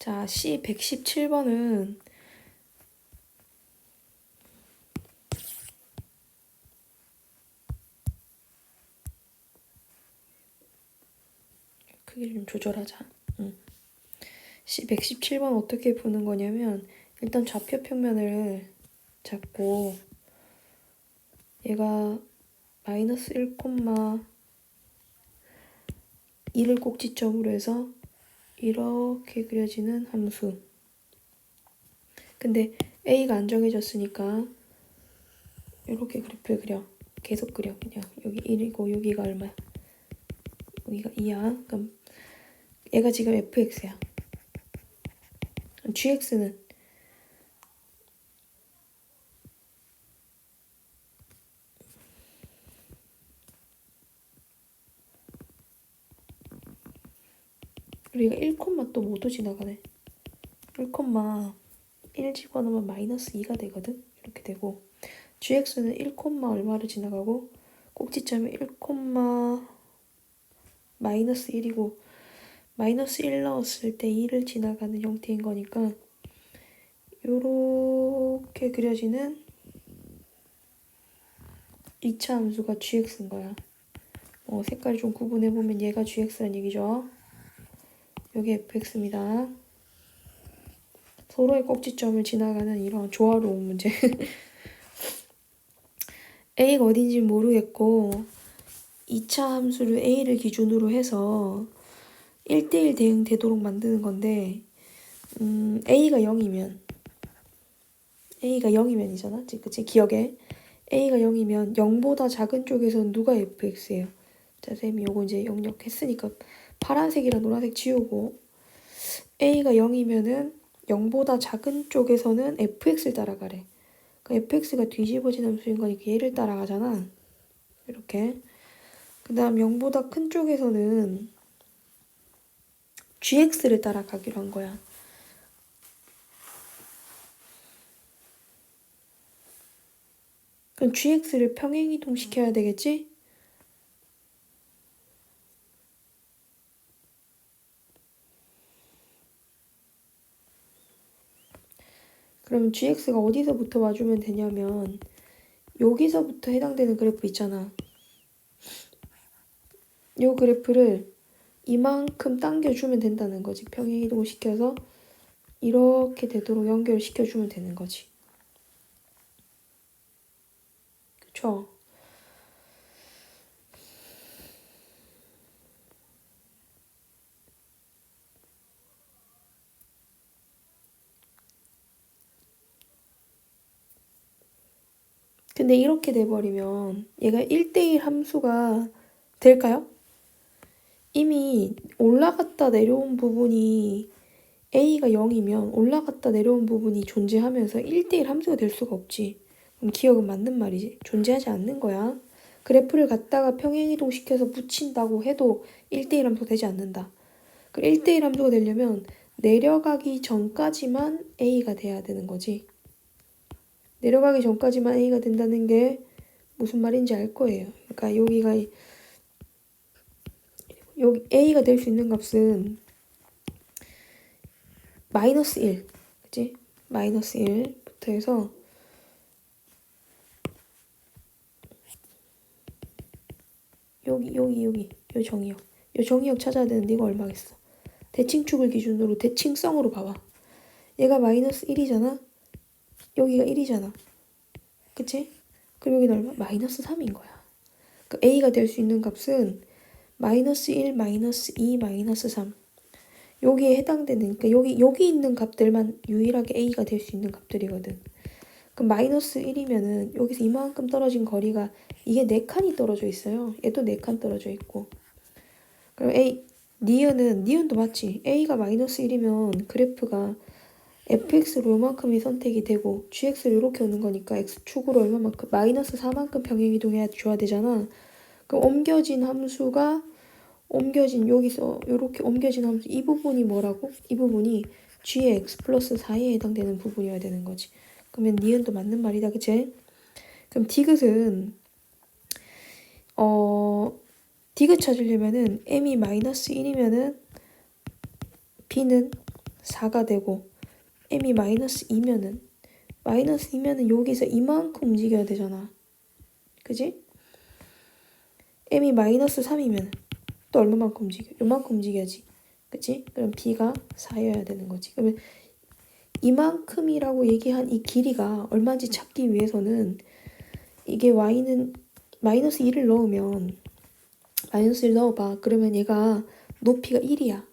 자, C 117번은 크기를 좀 조절하자. 응. C 117번 어떻게 푸는 거냐면 일단 좌표 평면을 잡고 얘가 마이너스 1, 2를 꼭지점으로 해서 이렇게 그려지는 함수. 근데 A가 안 정해졌으니까 이렇게 그래프를 그려. 계속 그려. 그냥 여기 1이고 여기가 얼마야? 여기가 2야. 그럼 얘가 지금 fx야. gx는 우리가 1콤마 또 모두 지나가네. 1콤마 1 집어넣으면 마이너스 2가 되거든. 이렇게 되고 gx는 1 콤마 얼마를 지나가고 꼭지점이 1 콤마 마이너스 1이고 마이너스 1 넣었을 때 2를 지나가는 형태인 거니까 요렇게 그려지는 2차 함수가 gx인 거야. 어, 색깔 좀 구분해보면 얘가 gx란 얘기죠. 여기 fx입니다. 서로의 꼭지점을 지나가는 이런 조화로운 문제. a가 어딘지 모르겠고 2차 함수를 a를 기준으로 해서 1대1 대응 되도록 만드는 건데 음, a가 0이면 a가 0이면이잖아. 그치? 기억에 a가 0이면 0보다 작은 쪽에서는 누가 fx예요? 자, 쌤이 요거 이제 영역했으니까 파란색이랑 노란색 지우고 a가 0이면은 0보다 작은 쪽에서는 fx를 따라가래. 그 fx가 뒤집어진 함수인 거니까 얘를 따라가잖아. 이렇게. 그 다음 0보다 큰 쪽에서는 gx를 따라가기로 한 거야. 그럼 gx를 평행이동 시켜야 되겠지? 그럼 gx가 어디서부터 와주면 되냐면 여기서부터 해당되는 그래프 있잖아. 요 그래프를 이만큼 당겨주면 된다는 거지. 평행이동을 시켜서 이렇게 되도록 연결시켜주면 되는 거지. 그쵸? 근데 이렇게 돼버리면 얘가 1대1 함수가 될까요? 이미 올라갔다 내려온 부분이 a가 0이면 올라갔다 내려온 부분이 존재하면서 1대1 함수가 될 수가 없지. 그럼 기억은 맞는 말이지. 존재하지 않는 거야. 그래프를 갖다가 평행이동 시켜서 붙인다고 해도 1대1 함수가 되지 않는다. 그 1대1 함수가 되려면 내려가기 전까지만 a가 돼야 되는 거지. 내려가기 전까지만 a가 된다는 게 무슨 말인지 알 거예요. 그러니까 여기가 여기 a가 될 수 있는 값은 마이너스 1, 그치? 마이너스 1부터 해서 여기 여기 여기 요 정의역 요 정의역 찾아야 되는데 이거 얼마겠어? 대칭축을 기준으로 대칭성으로 봐봐. 얘가 마이너스 1이잖아. 여기가 1이잖아. 그치? 그럼 여기는 얼마? 마이너스 3인 거야. 그 a가 될 수 있는 값은 마이너스 1, 마이너스 2, 마이너스 3 여기에 해당되는 그러니까 여기 여기 있는 값들만 유일하게 a가 될 수 있는 값들이거든. 그럼 마이너스 1이면은 여기서 이만큼 떨어진 거리가 이게 4칸이 떨어져 있어요. 얘도 4칸 떨어져 있고. 그럼 a 니은은 니은도 맞지. a가 마이너스 1이면 그래프가 fx로 요만큼이 선택이 되고 gx로 이렇게 오는 거니까 x축으로 얼마만큼 마이너스 4만큼 평행이동해야 줘야 되잖아. 그럼 옮겨진 함수가 옮겨진 여기서 이렇게 옮겨진 함수 이 부분이 뭐라고? 이 부분이 g의 x 플러스 4에 해당되는 부분이어야 되는 거지. 그러면 니은도 맞는 말이다, 그치? 그럼 디귿은 어 디귿 찾으려면은 m이 마이너스 1이면은 b는 4가 되고 m이 마이너스 2면은 마이너스 2면은 여기서 이만큼 움직여야 되잖아. 그지? m이 마이너스 3이면 또 얼마만큼 움직여? 요만큼 움직여야지. 그치? 그럼 b가 4여야 되는 거지. 그러면 이만큼이라고 얘기한 이 길이가 얼마인지 찾기 위해서는 이게 y는 마이너스 1을 넣으면 마이너스 1 넣어봐. 그러면 얘가 높이가 1이야.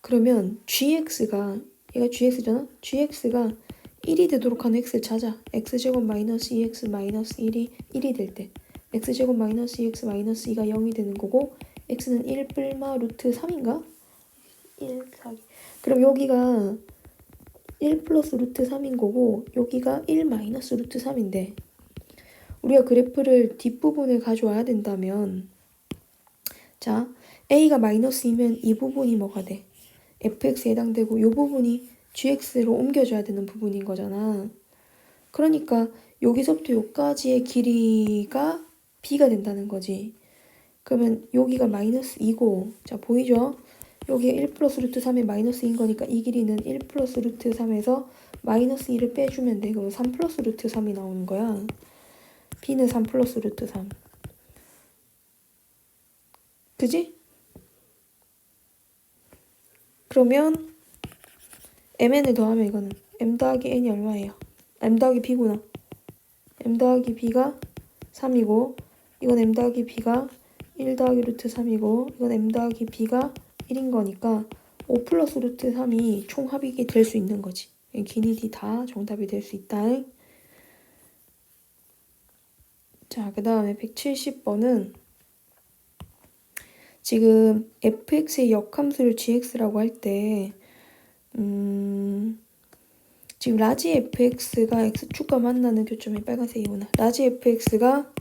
그러면 gx가 얘가 gx잖아? gx가 1이 되도록 하는 x를 찾아. x제곱 마이너스 2x 마이너스 1이 1이 될 때. x제곱 마이너스 2x 마이너스 2가 0이 되는 거고 x는 1 뿔마 루트 3인가? 1, 4. 그럼 여기가 1 플러스 루트 3인 거고 여기가 1 마이너스 루트 3인데 우리가 그래프를 뒷부분을 가져와야 된다면 자 a가 마이너스이면 이 부분이 뭐가 돼? Fx에 해당되고 이 부분이 gx로 옮겨줘야 되는 부분인 거잖아. 그러니까 여기서부터 여기까지의 길이가 b가 된다는 거지. 그러면 여기가 마이너스 2고 자 보이죠? 여기가 1 플러스 루트 3의 마이너스인 거니까 이 길이는 1 플러스 루트 3에서 마이너스 2를 빼주면 돼. 그럼 3 플러스 루트 3이 나오는 거야. b는 3 플러스 루트 3. 그지? 그러면 mn을 더하면 이거는 m 더하기 n이 얼마예요? m 더하기 b구나. m 더하기 b가 3이고 이건 m 더하기 b가 1 더하기 루트 3이고 이건 m 더하기 b가 1인 거니까 5 플러스 루트 3이 총 합이 될 수 있는 거지. 기니디 다 정답이 될 수 있다. 자, 그 다음에 170번은 지금 fx의 역함수를 gx라고 할 때, 음, 지금 라지 fx가 x축과 만나는 교점이 빨간색이구나. 라지 fx가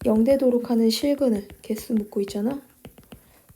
0되도록 하는 실근을 개수 묻고 있잖아.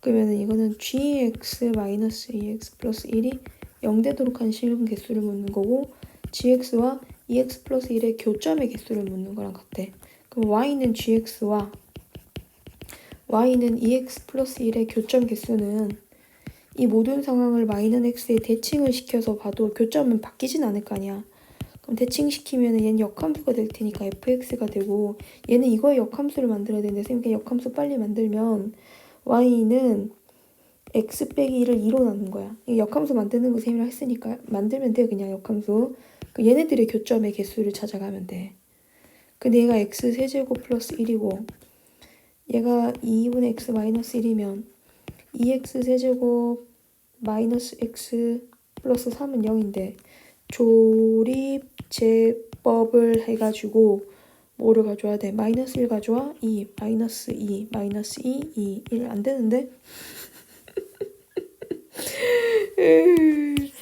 그러면 이거는 gx-2x 플러스 1이 0되도록 하는 실근 개수를 묻는 거고 gx와 2x 플러스 1의 교점의 개수를 묻는 거랑 같아. 그럼 y는 gx와 y는 2x 플러스 1의 교점 개수는 이 모든 상황을 y는 x에 대칭을 시켜서 봐도 교점은 바뀌진 않을 거 아니야. 그럼 대칭시키면 얘는 역함수가 될 테니까 fx가 되고 얘는 이거의 역함수를 만들어야 되는데 선생님 역함수 빨리 만들면 y는 x 빼기 1을 2로 나눈 거야. 이 역함수 만드는 거 쌤이랑 했으니까 만들면 돼 그냥 역함수. 그 얘네들의 교점의 개수를 찾아가면 돼. 근데 얘가 x 세제곱 플러스 1이고 얘가 2분의 x 마이너스 1이면 2x 세제곱 마이너스 x 플러스 3은 0인데 조립 제법을 해가지고 뭐를 가져와야 돼? 마이너스 1 가져와? 2, 마이너스 2, 마이너스 2, 2, 1 안 되는데?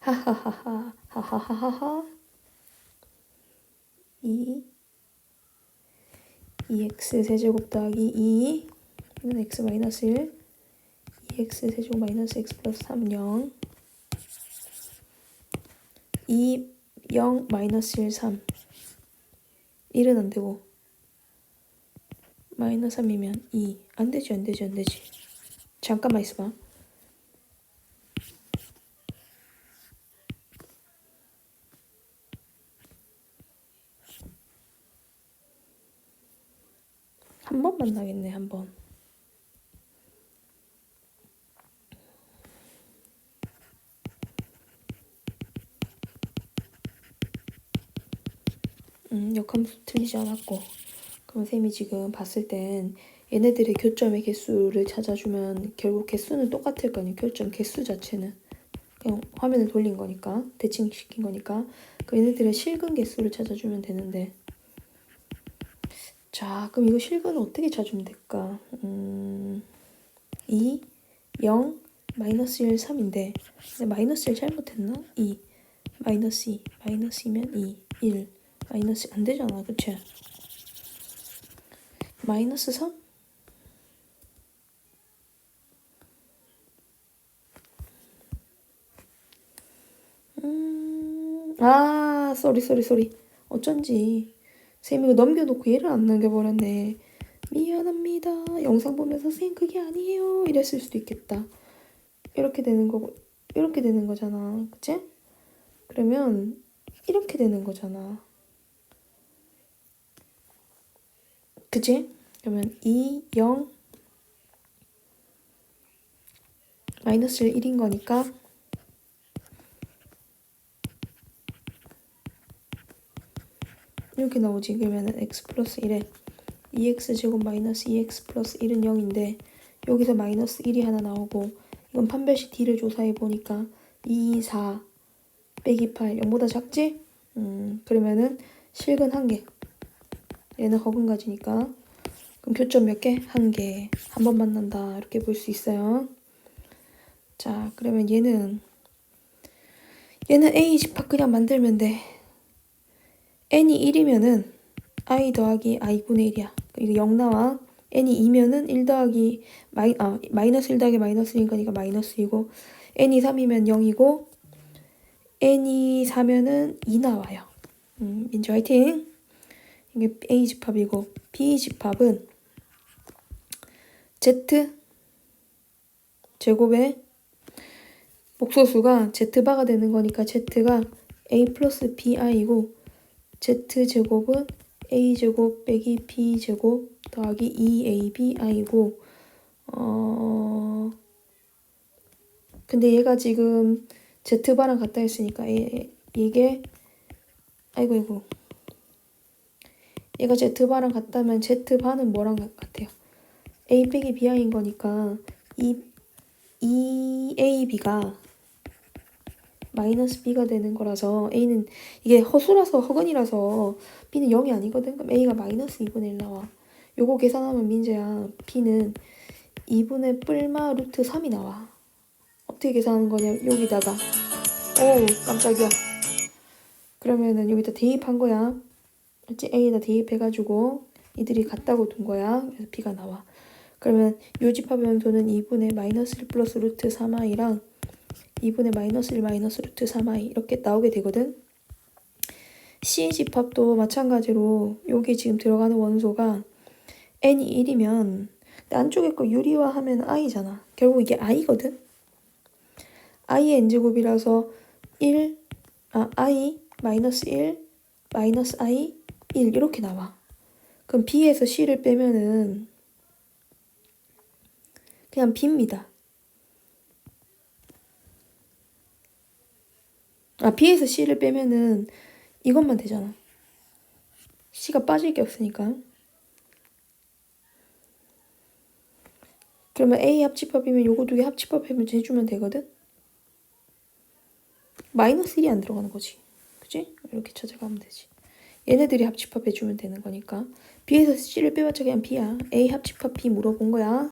하하하하. 하하하하 2 2x 세제곱 더하기 2 이건 x 마이너스 1 2x 세제곱 마이너스 x 플러스 3 0 2 0 마이너스 1 3 1은 안 되고. 마이너스 3이면 2 안 되지 안 되지 안 되지. 잠깐만 있어봐 한 번 만나겠네 한 번. 음, 역함수 틀리지 않았고. 그럼 쌤이 지금 봤을 땐 얘네들의 교점의 개수를 찾아주면 결국 개수는 똑같을 거 아니야 교점 개수 자체는. 그냥 화면을 돌린 거니까 대칭시킨 거니까. 그 얘네들의 실근 개수를 찾아주면 되는데 자, 그럼 이거 실근을 어떻게 찾으면 될까? 음, 2, 0, 마이너스 1, 3인데 마이너스 1 잘못했나? 2, 마이너스 2, 마이너스 2면 2, 1, 마이너스 안 되잖아, 그치? 마이너스 3? 음, 아, 쏘리, 쏘리, 쏘리. 어쩐지. 쌤 이거 넘겨놓고 얘를 안 넘겨버렸네. 미안합니다. 영상 보면서 선생님 그게 아니에요. 이랬을 수도 있겠다. 이렇게 되는 거고 이렇게 되는 거잖아. 그치? 그러면 이렇게 되는 거잖아. 그치? 그러면 2, 0 마이너스 1인 거니까 이렇게 나오지. 그러면은 x 플러스 1에 2x 제곱 마이너스 2x 플러스 1은 0인데 여기서 마이너스 1이 하나 나오고 이건 판별식 d를 조사해 보니까 2, 4 빼기 8 0보다 작지? 음 그러면은 실근 한 개. 얘는 허근 가지니까 그럼 교점 몇 개? 한 개. 한 번 만난다. 이렇게 볼 수 있어요. 자, 그러면 얘는 얘는 A 집합 그냥 만들면 돼. N이 1이면은 i 더하기 i분의 1이야. 이거 0 나와. n이 2면은 1 더하기 마이, 아, 마이너스 1 더하기 마이너스 1이니까 마이너스 2고 n이 3이면 0이고 n이 4면은 2 나와요. 음, 민주 화이팅! 이게 A 집합이고 B 집합은 Z 제곱에 목소수가 Z바가 되는 거니까 Z가 A 플러스 BI고 z제곱은 a제곱 빼기 b제곱 더하기 2abi고 어 근데 얘가 지금 z바랑 같다 했으니까 얘, 이게 아이고 이고 얘가 z바랑 같다면 z바는 뭐랑 같아요? a 빼기 bi인 거니까 이 2ab가 마이너스 b가 되는 거라서 a는 이게 허수라서 허근이라서 b는 0이 아니거든. 그럼 a가 마이너스 2분의 1 나와. 요거 계산하면 민재야 b는 2분의 뿔마 루트 3이 나와. 어떻게 계산하는 거냐 여기다가 오 깜짝이야. 그러면은 여기다 대입한 거야. 그치? a에다 대입해가지고 이들이 같다고 둔 거야. 그래서 b가 나와. 그러면 요 집합변수는 2분의 마이너스 1 플러스 루트 3i랑 2분의 마이너스 1 마이너스 루트 3i 이렇게 나오게 되거든. C 집합도 마찬가지로 여기 지금 들어가는 원소가 n이 1이면 안쪽에 거 유리화 하면 i잖아. 결국 이게 i거든. i의 n제곱이라서 1, 아, i 마이너스 1 마이너스 i 1 이렇게 나와. 그럼 b에서 c를 빼면은 그냥 b입니다. 아, B에서 C를 빼면은 이것만 되잖아. C가 빠질 게 없으니까. 그러면 A 합집합이면 요거 두 개 합집합 해주면 되거든? 마이너스 1이 안 들어가는 거지. 그치? 이렇게 찾아가면 되지. 얘네들이 합집합 해주면 되는 거니까. B에서 C를 빼봤자 그냥 B야. A 합집합 B 물어본 거야.